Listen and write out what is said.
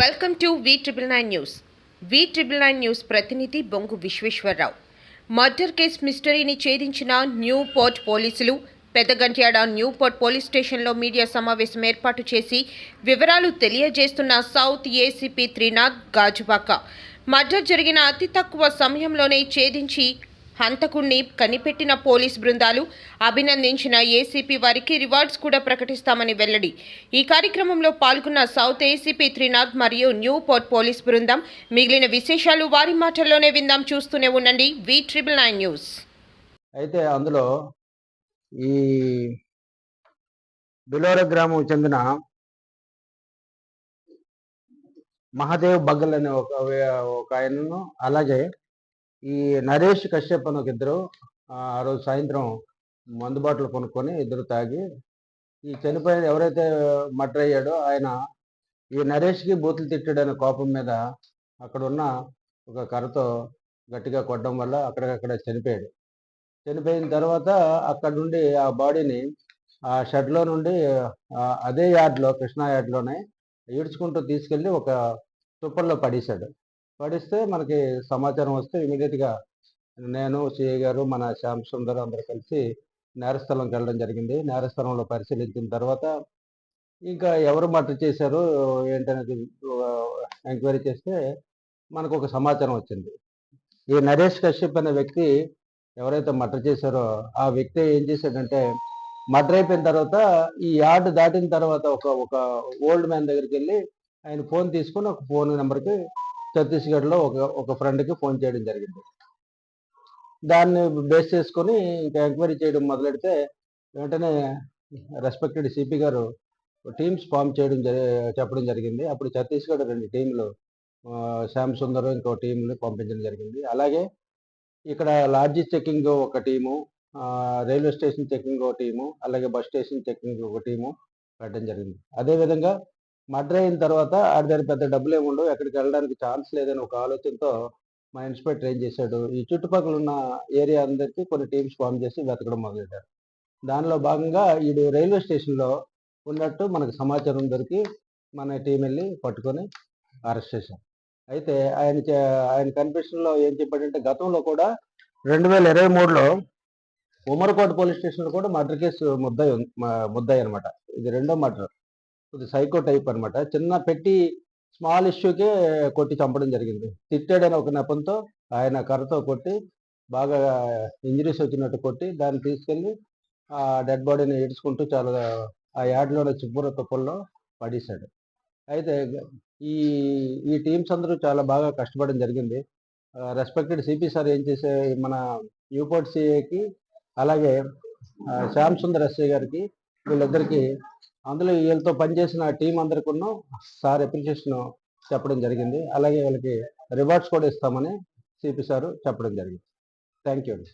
Welcome to V triple nine news V triple nine news ప్రతినిధి Bongu Visweswararao. Murder case మిస్టరీని ఛేదించిన New Port police Peddagantyada New Port police స్టేషన్లో media సమావేశం ఏర్పాటు చేసి వివరాలు తెలియజేస్తున్న south ACP Trinath Gajuwaka. Murder జరిగిన అతి తక్కువ సమయంలోనే ఛేదించి హంతకుణ్ణి కనిపెట్టిన పోలీస్ బృందాలు అభినందించిన ఏసీపీ వారికి రివార్డ్స్ కూడా ప్రకటిస్తామని వెల్లడి. ఈ కార్యక్రమంలో పాల్గొన్న సౌత్ ఏసీపీ త్రినాథ్ మరియు న్యూ పోర్ట్ పోలీస్ బృందం మిగిలిన విశేషాలు వారి మాటల్లోనే విందాం. చూస్తూనే ఉండండి. V triple nine news. అయితే అందులో ఈ బిలోర గ్రామం చెందిన మహాదేవ్ బగ్గల్ అనే ఒక ఒక ఆయనను అలాగే ఈ నరేష్ కశ్యప్ అని ఒక ఇద్దరు ఆ రోజు సాయంత్రం మందు బాటలు కొనుక్కొని ఇద్దరు తాగి ఈ చనిపోయిన ఎవరైతే మర్డర్ అయ్యాడో ఆయన ఈ నరేష్కి బూతులు తిట్టాడనే కోపం మీద అక్కడ ఉన్న ఒక కర్రతో గట్టిగా కొట్టడం వల్ల అక్కడికక్కడ చనిపోయాడు. చనిపోయిన తర్వాత అక్కడ నుండి ఆ బాడీని ఆ షెడ్లో నుండి అదే యార్డ్లో కృష్ణా యార్డ్లోనే ఈడ్చుకుంటూ తీసుకెళ్ళి ఒక తుప్పల్లో పడేశాడు. పడిస్తే మనకి సమాచారం వస్తే ఇమీడియట్గా నేను సిఐ గారు మన శ్యామ్ సుందర్ అందరు కలిసి నేరస్థలంకి వెళ్ళడం జరిగింది. నేరస్థలంలో పరిశీలించిన తర్వాత ఇంకా ఎవరు మర్డర్ చేశారు ఏంటనేది ఎంక్వైరీ చేస్తే మనకు ఒక సమాచారం వచ్చింది. ఈ నరేష్ కశ్యప్ అనే వ్యక్తి ఎవరైతే మర్డర్ చేశారో ఆ వ్యక్తి ఏం చేశాడంటే మర్డర్ అయిపోయిన తర్వాత ఈ యార్డ్ దాటిన తర్వాత ఒక ఒక ఓల్డ్ మ్యాన్ దగ్గరికి వెళ్ళి ఆయన ఫోన్ తీసుకొని ఒక ఫోన్ నెంబర్కి ఛత్తీస్గఢ్లో ఒక ఒక ఫ్రెండ్కి ఫోన్ చేయడం జరిగింది. దాన్ని బేస్ చేసుకొని ఇంకా ఎంక్వైరీ చేయడం మొదలెడితే వెంటనే రెస్పెక్టెడ్ సిపి గారు టీమ్స్ ఫామ్ చేయడం జరి చెప్పడం జరిగింది. అప్పుడు ఛత్తీస్గఢ్ రెండు టీంలు శ్యామ్ సుందర్ ఇంకో టీంని పంపించడం జరిగింది. అలాగే ఇక్కడ లాడ్జీ చెకింగ్ ఒక టీము రైల్వే స్టేషన్ చెక్కింగ్ ఒక టీము అలాగే బస్ స్టేషన్ చెక్కింగ్ ఒక టీము పెట్టడం జరిగింది. అదేవిధంగా మర్డర్ అయిన తర్వాత ఆడి దగ్గర పెద్ద డబ్బులు ఏమి ఉండవు ఎక్కడికి వెళ్ళడానికి ఛాన్స్ లేదని ఒక ఆలోచనతో మా ఇన్స్పెక్టర్ ఏం చేశాడు ఈ చుట్టుపక్కల ఉన్న ఏరియా అందరికీ కొన్ని టీమ్స్ ఫామ్ చేసి వెతకడం మొదలెట్టారు దానిలో భాగంగా ఈడు రైల్వే స్టేషన్లో ఉన్నట్టు మనకు సమాచారం దొరికి మన టీం వెళ్ళి పట్టుకొని అరెస్ట్ చేశాం అయితే ఆయన ఆయన కన్ఫెషన్లో ఏం చెప్పాడంటే గతంలో కూడా రెండు వేల ఇరవై మూడులో ఉమర్కోట పోలీస్ స్టేషన్లో కూడా మర్డర్ కేసు ముద్దాయి ఉంది- ముద్దాయి అనమాట ఇది రెండో మర్డర్. కొద్దిగా సైకో టైప్ అన్నమాట. చిన్న పెట్టి స్మాల్ ఇష్యూకే కొట్టి చంపడం జరిగింది. తిట్టాడని ఒక నెపంతో ఆయన కర్రతో కొట్టి బాగా ఇంజరీస్ వచ్చినట్టు కొట్టి దాన్ని తీసుకెళ్ళి ఆ డెడ్ బాడీని ఏడ్చుకుంటూ చాలా ఆ యార్డ్లోనే చిబ్బుర తుప్పల్లో పడేశాడు. అయితే ఈ ఈ టీమ్స్ అందరూ చాలా బాగా కష్టపడడం జరిగింది. రెస్పెక్టెడ్ సిపి సార్ ఏం చేసే మన యూపోర్ట్ సిఏకి అలాగే శ్యామ్ సుందర్ ఎస్ఐ గారికి వీళ్ళిద్దరికీ అందులో వీళ్ళతో పనిచేసిన టీం అందరికీ సార్ అప్రిషియేషన్ చెప్పడం జరిగింది. అలాగే వీళ్ళకి రివార్డ్స్ కూడా ఇస్తామని సిపి సారు చెప్పడం జరిగింది. థ్యాంక్ యూ అండి.